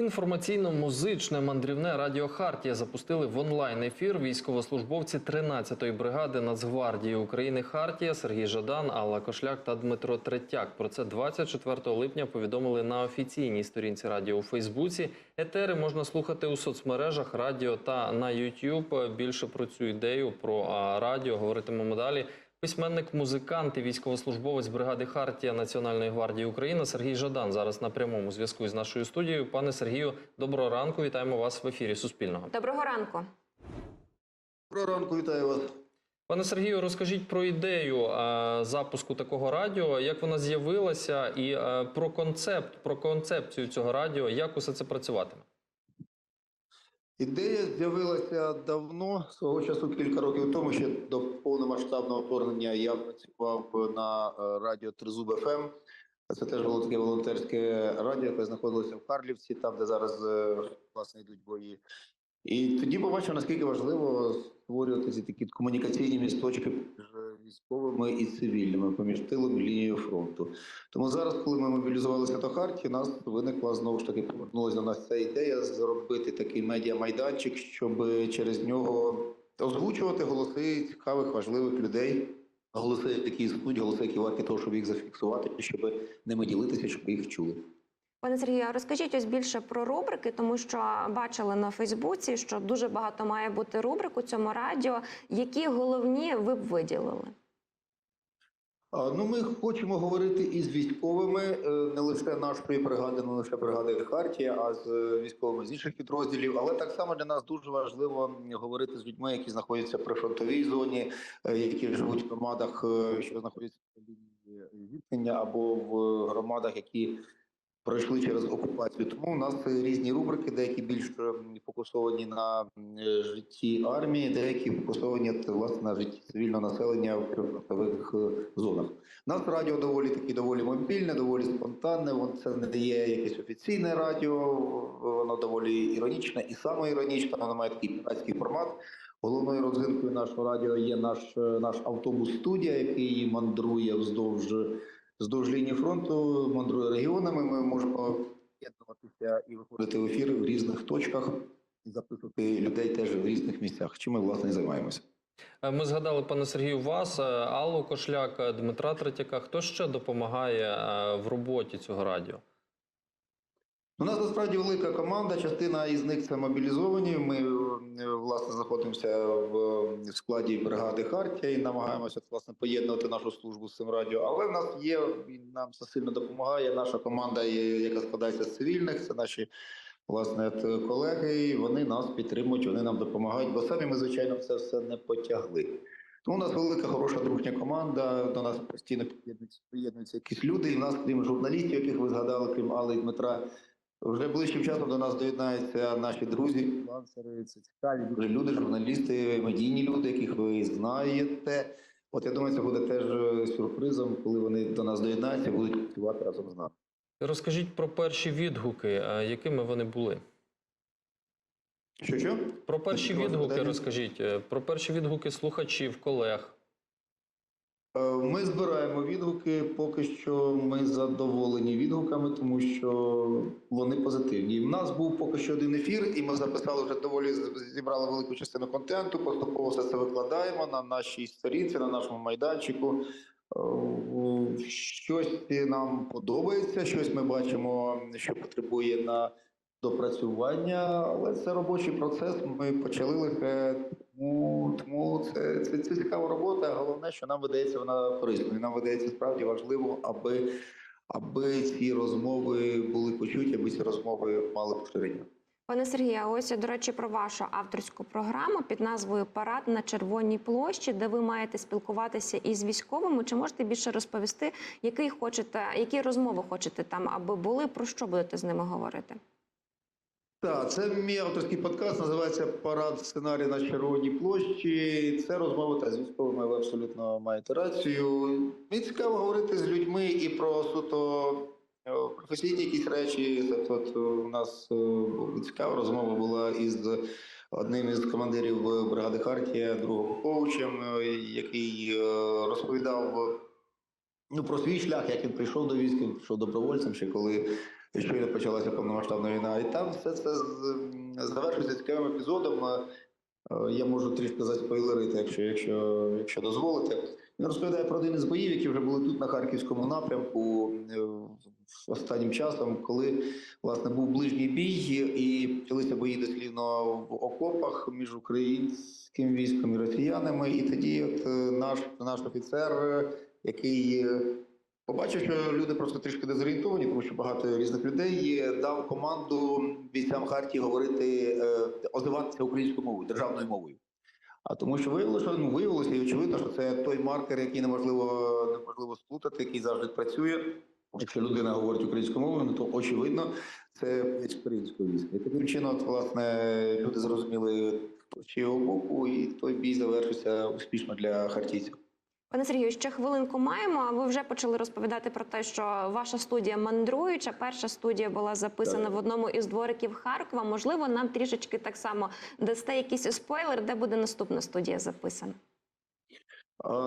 Інформаційно-музичне мандрівне радіо Хартія запустили в онлайн ефір військовослужбовці 13-ї бригади Нацгвардії України Хартія Сергій Жадан, Алла Кошляк та Дмитро Третяк. Про це 24 липня повідомили на офіційній сторінці радіо у Фейсбуці. Етери можна слухати у соцмережах радіо та на YouTube. Більше про цю ідею про радіо говоритимемо далі. Письменник, музикант і військовослужбовець бригади Хартія Національної гвардії України Сергій Жадан зараз на прямому зв'язку з нашою студією. Пане Сергію, доброго ранку. Вітаємо вас в ефірі Суспільного. Доброго ранку. Доброго ранку, вітаю вас. Пане Сергію, розкажіть про ідею е, запуску такого радіо, як вона з'явилася, і е, про концепт, про концепцію цього радіо, як усе це працюватиме. Ідея з'явилася давно, свого часу кілька років тому, ще до повномасштабного вторгнення я працював на е, радіо Тризуб ФМ. Це теж було таке волонтерське радіо, яке знаходилося в Карлівці, там, де зараз е, власне йдуть бої. І тоді побачив, наскільки важливо створювати ці такі комунікаційні місточки між військовими і цивільними, поміж тилом і лінією фронту. Тому зараз, коли ми мобілізувалися до Харті, нас виникла знову ж таки повернулася до нас ця ідея зробити такий медіамайданчик, щоб через нього озвучувати голоси цікавих, важливих людей. Голоси, які існують, голоси, які варті того, щоб їх зафіксувати, щоб ними ділитися, щоб їх чули. Пане Сергію, розкажіть ось більше про рубрики, тому що бачили на Фейсбуці, що дуже багато має бути рубрик у цьому радіо. Які головні ви б виділили? Ну, ми хочемо говорити із військовими е, не лише нашої бригади, не лише бригади Хартія, а з е, військовими з інших підрозділів. Але так само для нас дуже важливо говорити з людьми, які знаходяться при фронтовій зоні, е, які живуть в громадах, що знаходяться на лінії зіткнення, або в громадах, які пройшли через окупацію. Тому у нас різні рубрики, деякі більш е, фокусовані на е, житті армії, деякі фокусовані власне на житті цивільного населення в прифронтових е, зонах. У нас радіо доволі таки доволі мобільне, доволі спонтанне. Вон це не дає якесь офіційне радіо, воно доволі іронічне і самоіронічне, воно має такий піратський формат. Головною родзинкою нашого радіо є наш, наш автобус студія, який мандрує вздовж вздовж лінії фронту, мандрує регіонами. Ми можемо об'єднуватися і виходити в ефір в різних точках і записувати людей теж в різних місцях. Чим ми власне і займаємося. Е, Ми згадали, пане Сергію, вас, е, Аллу Кошляк, е, Дмитра Третяка. Хто ще допомагає в роботі цього радіо? У нас насправді велика команда. Частина із них це мобілізовані. Ми власне знаходимося в, складі бригади Хартія і намагаємося власне поєднувати нашу службу з цим радіо. Але в нас є і нам це сильно допомагає. Наша команда, яка складається з цивільних. Це наші власне колеги. і Вони нас підтримують, вони нам допомагають, бо самі ми звичайно це все не потягли. Тому у нас велика хороша дружня команда. До нас постійно приєднуються, приєднуються якісь люди. І в нас, крім журналістів, яких ви згадали, крім Алли і Дмитра. Вже ближчим часом до нас доєднаються наші друзі, це цікаві дуже люди, журналісти, медійні люди, яких ви знаєте. От я думаю, це буде теж е, сюрпризом, коли вони до нас доєднаються, будуть працювати разом з нами. Розкажіть про перші відгуки, е, якими вони були. Що що? Про перші відгуки розкажіть, е, про перші відгуки слухачів, колег. Е, Ми збираємо відгуки. Поки що ми задоволені відгуками, тому що вони позитивні. У нас був поки що один ефір, і ми записали вже доволі зібрали велику частину контенту. Поступово все це викладаємо на нашій сторінці, на нашому майданчику. Е, Щось нам подобається, щось ми бачимо, що потребує на допрацювання, але це робочий процес. Ми почали лише тому, тому це, це, це цікава робота. Головне, що нам видається вона корисною. Нам видається справді важливо, аби, аби ці розмови були почуті, аби ці розмови мали поширення. Пане Сергію, а ось до речі, про вашу авторську програму під назвою Парад на Червоній площі, де ви маєте спілкуватися із військовими. Чи можете більше розповісти, який хочете, які розмови хочете там, аби були, про що будете з ними говорити? Так, це мій авторський подкаст, називається Парад сценарій на Червоній площі. Це розмови та з військовими, ви абсолютно маєте рацію. Мені цікаво говорити з людьми і про суто е, професійні якісь речі. Тобто, у нас е, цікава розмова була із одним із командирів бригади Хартія, другом коучем, е, який е, розповідав ну, про свій шлях, як він прийшов до він прийшов добровольцем, ще коли щойно почалася повномасштабна війна. І там все це завершується цікавим епізодом. Е, Я можу трішки заспойлерити, якщо, якщо, якщо дозволите. Він розповідає про один із боїв, які вже були тут на харківському напрямку е, останнім часом, коли власне був ближній бій, і почалися бої дослівно в окопах між українським військом і росіянами. І тоді от наш наш офіцер, е, який побачив, що люди просто трішки дезорієнтовані, тому що багато різних людей е, дав команду бійцям Хартії говорити, е, озиватися українською мовою, державною мовою. А тому, що виявилося, ну виявилося і очевидно, що це той маркер, який неможливо неможливо сплутати, який завжди працює. Якщо людина говорить українською мовою, ну, то очевидно це українською війська. І таким чином, от, власне, люди зрозуміли, хто з чого боку, і той бій завершився успішно для хартійців. Пане Сергію, ще хвилинку маємо. А ви вже почали розповідати про те, що ваша студія мандруюча. Перша студія була записана Так. в одному із двориків Харкова. Можливо, нам трішечки так само дасте якийсь спойлер, де буде наступна студія записана.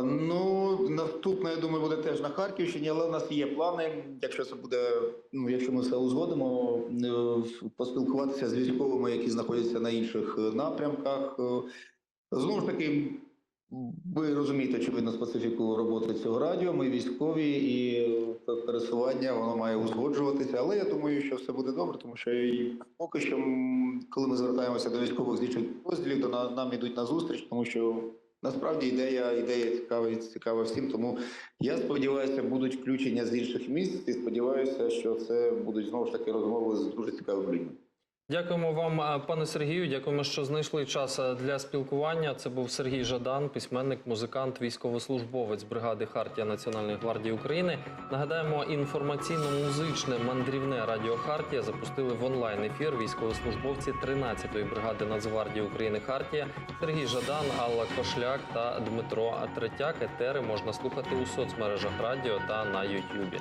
Ну, наступне, я думаю, буде теж на Харківщині, але у нас є плани. Якщо це буде, ну якщо ми все узгодимо, е, поспілкуватися з військовими, які знаходяться на інших е, напрямках. Е, Знову ж таки, ви розумієте, очевидно, специфіку роботи цього радіо. Ми військові і пересування воно має узгоджуватися. Але я думаю, що все буде добре, тому що і поки що, коли ми звертаємося до військових інших розділів, то на- нам ідуть на зустріч, тому що Насправді ідея, ідея цікава, цікава всім. Тому я сподіваюся, будуть включення з інших місць. І сподіваюся, що це будуть знову ж таки розмови з дуже цікавими людьми. Дякуємо вам, пане Сергію. Дякуємо, що знайшли час для спілкування. Це був Сергій Жадан, письменник, музикант, військовослужбовець бригади Хартія Національної гвардії України. Нагадаємо, інформаційно-музичне мандрівне радіо Хартія запустили в онлайн ефір військовослужбовці 13-ї бригади Нацгвардії України Хартія Сергій Жадан, Алла Кошляк та Дмитро Третяк. Етери можна слухати у соцмережах радіо та на Ютюбі.